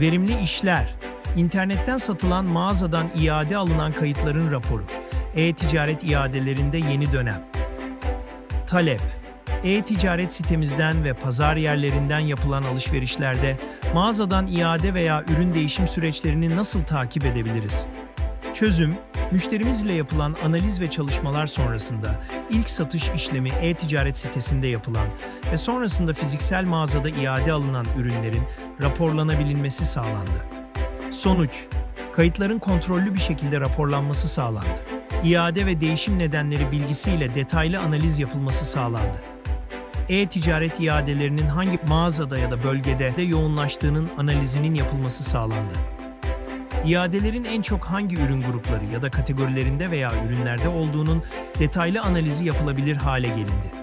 Verimli işler, internetten satılan mağazadan iade alınan kayıtların raporu, e-ticaret iadelerinde yeni dönem. Talep, e-ticaret sitemizden ve pazar yerlerinden yapılan alışverişlerde mağazadan iade veya ürün değişim süreçlerini nasıl takip edebiliriz? Çözüm, müşterimiz ile yapılan analiz ve çalışmalar sonrasında ilk satış işlemi e-ticaret sitesinde yapılan ve sonrasında fiziksel mağazada iade alınan ürünlerin raporlanabilinmesi sağlandı. Sonuç, kayıtların kontrollü bir şekilde raporlanması sağlandı. İade ve değişim nedenleri bilgisiyle detaylı analiz yapılması sağlandı. E-ticaret iadelerinin hangi mağazada ya da bölgede de yoğunlaştığının analizinin yapılması sağlandı. İadelerin en çok hangi ürün grupları ya da kategorilerinde veya ürünlerde olduğunun detaylı analizi yapılabilir hale gelindi.